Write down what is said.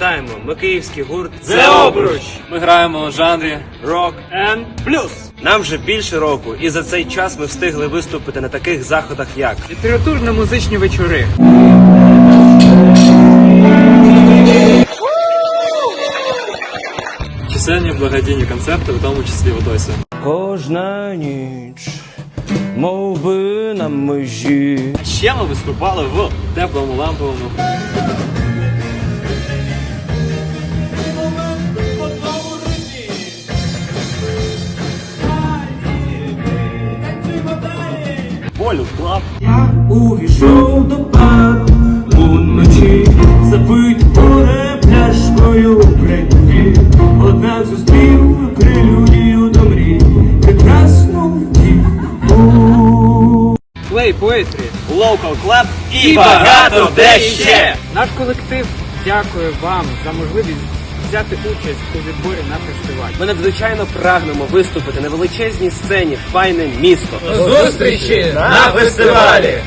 Вітаємо, ми київський гурт Це обруч! Ми граємо у жанрі Рок. N+. Нам вже більше року, і за цей час ми встигли виступити на таких заходах, як Літературно-музичні вечори. Чисельні благодійні концерти, в тому числі в Одесі. Кожна ніч, мов би на межі. Ще ми виступали в теплому ламповому. Болю клаб. Увійшов до пару уночі, запить море пляшкою криві, однак зустрів прелюдію до мрій, прекрасну дівку. Плей поетрі. Local Club і, багато де ще! Наш колектив дякує вам за можливість взяти участь у відборі на фестиваль. Ми надзвичайно прагнемо виступити на величезній сцені файне місто. Зустрічі на фестивалі!